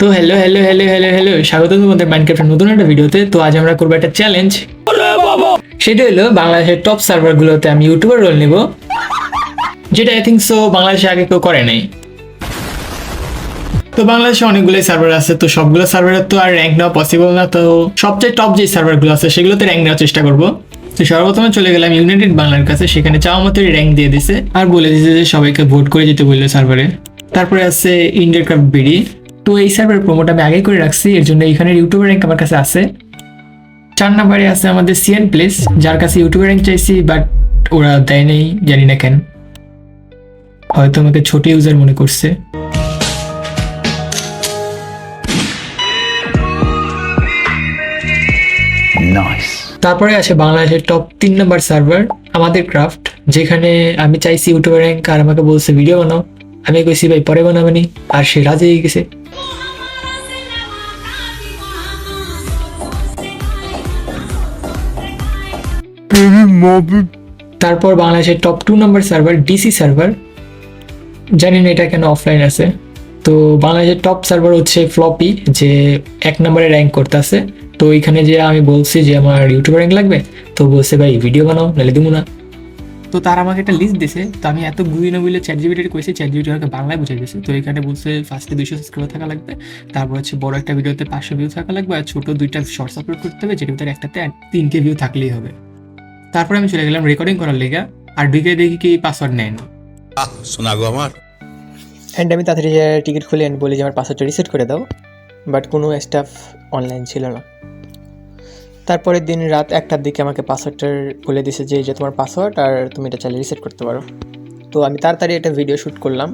তো hello hello hello hello hello স্বাগত তোমাদের মাইনক্রাফ্টের নতুন একটা ভিডিওতে। তো আজ আমরা করব একটা চ্যালেঞ্জ সেটা হলো বাংলাদেশের টপ সার্ভারগুলোতে আমি ইউটিউবার রোল নিব, যেটা আই থিঙ্ক সো বাংলাদেশে আগে কেউ করে নাই। তো বাংলাদেশে অনেকগুলোই সার্ভার আছে, তো সবগুলো সার্ভারের তো আর র্যাঙ্ক নেওয়া পসিবল না। তো সবচেয়ে টপ যে সার্ভারগুলো আছে, সেগুলোতে র্যাঙ্ক নেওয়ার চেষ্টা করব। তো সর্বপ্রথমে চলে গেলাম ইউনাইটেড বাংলার কাছে, সেখানে চাওয়া মতো র্যাঙ্ক দিয়ে দিছে। আর বলে দিছে যে সবাইকে ভোট করে যেতে বলল সার্ভারে তারপরে আছে ইন্ডিয়ার ক্রাফট বিডি তো এই সার্ভার প্রোমোট আমি আগেই করে রাখছি এর জন্য এখানে ইউটিউবার র্যাঙ্ক আমার কাছে আছে। চার নাম্বারে আছে আমাদের সিএন প্লেস যার কাছে ইউটিউবার র্যাঙ্ক চাইছি বাট ওরা দেয় নেই জানি না কেন। হয়তো আমাকে ছোট ইউজার মনে করছে. তারপরে আছে বাংলাদেশের টপ তিন নম্বর সার্ভার আমাদের ক্রাফট যেখানে আমি চাইছি ইউটিউবার র্যাঙ্ক আর আমাকে বলছে ভিডিও বানাও। আমি কইছি, ভাই, পরে বানাবেনি। আর সে রাজি হয়ে গেছে। তারপর বাংলাদেশের top two number server DC server জানি না এটা কেন অফলাইন আছে। তো বাংলাদেশের টপ সার্ভার হচ্ছে ফ্লপি যে এক নম্বরে র্যাঙ্ক করতেছে। তো এখানে যে আমি বলছি যে আমার ইউটিউবার র্যাঙ্ক লাগবে, তো বলছে, ভাই ভিডিও বানাও, নাহলে দিব না। তো তারা আমাকে একটা লিস্ট দিছে তো আমি এত বুঝি না বুঝলে চ্যাট জিবিটি করেছি চ্যাট জিবিটি আমাকে বাংলায় বুঝাই দিয়েছে তো এখানে বলছে ফার্স্টে দুইশো সাবস্ক্রাইবার থাকা লাগবে তারপর হচ্ছে বড় একটা ভিডিওতে পাঁচশো ভিউ থাকা লাগবে আর ছোটো দুইটা শর্টস আপলোড করতে হবে যেটার ভিতরে একটাতে তিনটে ভিউ থাকলেই হবে। তারপরে আমি চলে গেলাম রেকর্ডিং করার লেগা আর ঢুকে দেখি কি পাসওয়ার্ড নেয় না আহ শোনা গো আমার। অ্যান্ড আমি তাড়াতাড়ি টিকিট খুলে বলি যে আমার পাসওয়ার্ডটা রিসেট করে দাও বাট কোনো স্টাফ অনলাইন ছিল না। তারপরের দিন রাত একটার দিকে আমাকে পাসওয়ার্ডটার বলে দিছে যে যে তোমার পাসওয়ার্ড আর তুমি এটা চাইলে রিসেট করতে পারো। তো আমি তাড়াতাড়ি একটা ভিডিও শ্যুট করলাম।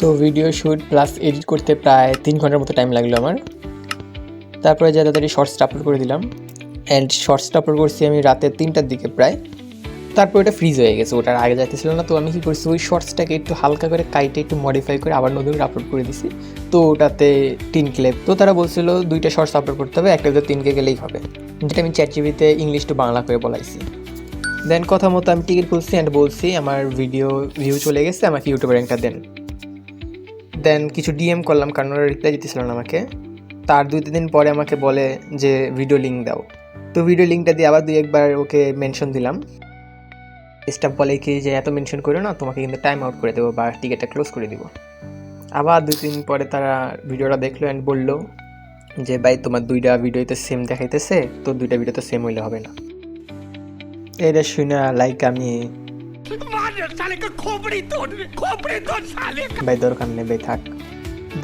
তো ভিডিও শ্যুট প্লাস এডিট করতে প্রায় তিন ঘণ্টার মতো টাইম লাগল আমার। তারপরে যে তাড়াতাড়ি শর্টসটা আপলোড করে দিলাম। অ্যান্ড শর্টসটা আপলোড করছি আমি রাতে তিনটার দিকে প্রায়। তারপর ওটা ফ্রিজ হয়ে গেছে, ওটার আগে যাইতেছিল না, তো আমি কি করছি, ওই শর্টসটাকে একটু হালকা করে কাইটে একটু মডিফাই করে আবার নতুন করে আপলোড করে দিছি। তো ওটাতে তিন ক্লেপ তো তারা বলছিল, দুইটা শর্টস আপলোড করতে হবে, একটা ভিতরে তিনকে গেলেই হবে। যেটা আমি চ্যাট জিবিতে ইংলিশ টু বাংলা করে বলাইছি। দেন কথা মতো আমি টিকিট খুলছি অ্যান্ড বলছি, আমার ভিডিও ভিউ চলে গেছে, আমাকে ইউটিউবে র্যাঙ্কটা দেন। দেন কিছু ডিএম করলাম, কারণ ওরা রিপ্লাই দিতেছিল না আমাকে। তার দুই তিন দিন পরে আমাকে বলে যে ভিডিও লিঙ্ক দাও। তো ভিডিও লিঙ্কটা দিয়ে আবার দুই একবার ওকে মেনশন দিলাম। স্টাফ বলে কি যে, এত মেনশন করো না, তোমাকে কিন্তু টাইম আউট করে দেবো বা টিকিটটা ক্লোজ করে দিব। আবার দুই দিন পরে তারা ভিডিওটা দেখল অ্যান্ড বলল যে, ভাই, তোমার দুইটা ভিডিওতে সেম দেখাইতেছে, তো দুইটা ভিডিও তো সেম হইলে হবে না। এটা শুনে লাইক আমি ভাই, দরকার নেই, ভাই, থাক।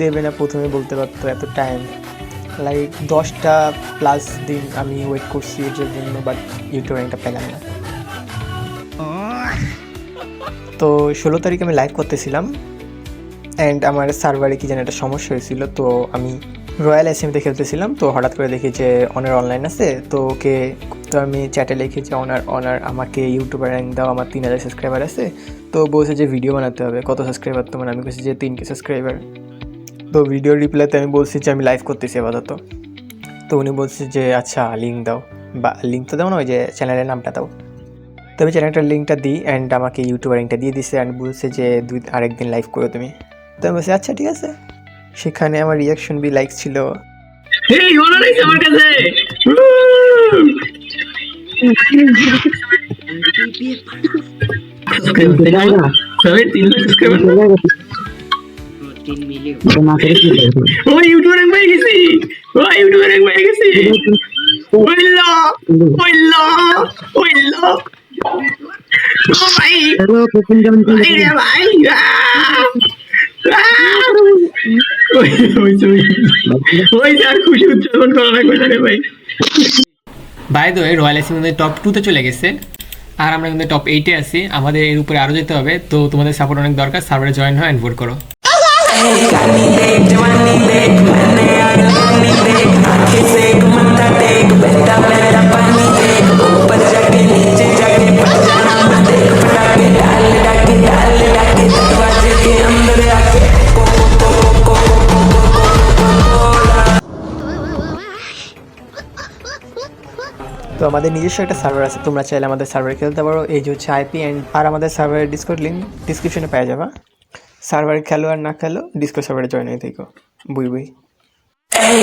দেবে না, প্রথমে বলতে পারতো এত টাইম লাইক দশটা প্লাস দিন আমি ওয়েট করছি এটার জন্য বাট ইউটিউব র্যাঙ্কটা পেলাম না। তো ষোলো তারিখ আমি লাইভ করতেছিলাম অ্যান্ড আমার সার্ভারে কি যেন একটা সমস্যা হয়েছিল, তো আমি রয়্যাল এসএমতে খেলতেছিলাম, তো হঠাৎ করে দেখি যে অনার অনলাইন আছে, তো ওকে, তো আমি চ্যাটে লিখি যে অনার অনার আমাকে ইউটিউবার র্যাঙ্ক দাও, আমার তিন হাজার সাবস্ক্রাইবার আছে, তো বলছে যে ভিডিও বানাতে হবে, কত সাবস্ক্রাইবার তোমার? আমি বলছি যে তিনটে সাবস্ক্রাইবার তো ভিডিও রিপ্লাইতে আমি বলছি যে আমি লাইভ করতেছি আপাতত। তো উনি বলছে যে আচ্ছা লিঙ্ক দাও, বা লিঙ্ক তো দাও না, ওই যে চ্যানেলের নামটা দাও। তো আমি চ্যানেলটার লিঙ্কটা দিই অ্যান্ড আমাকে ইউটিউবার লিঙ্কটা দিয়ে দিছে অ্যান্ড বলছে যে, দুই, আরেকদিন লাইভ করো তুমি। তো আমি বলছি আচ্ছা ঠিক আছে। সেখানে আমার রিয়াকশন বি লাইক ছিল আমার কাছে? সবাই বাই রয়্যাল আমাদের টপ টুতে চলে গেছে। আর আমরা কিন্তু টপ এইটে আছি। আমাদের এর উপরে আরও যেতে হবে। তো তোমাদের সাপোর্ট অনেক দরকার। সার্ভারে জয়েন হয় অ্যান্ড ভোট করো। তো আমাদের নিজস্ব একটা সার্ভার আছে তোমরা চাইলে আমাদের সার্ভারে খেলতে পারো। এই যে হচ্ছে আইপি অ্যান্ড আর আমাদের সার্ভারের ডিসকোড লিঙ্ক ডিসক্রিপশনে পেয়ে যাবা। সার্ভারে খেলো আর না খেলো ডিসকো সার্ভারে জয়েন হয়ে থেকো। বুই বুই। Hey,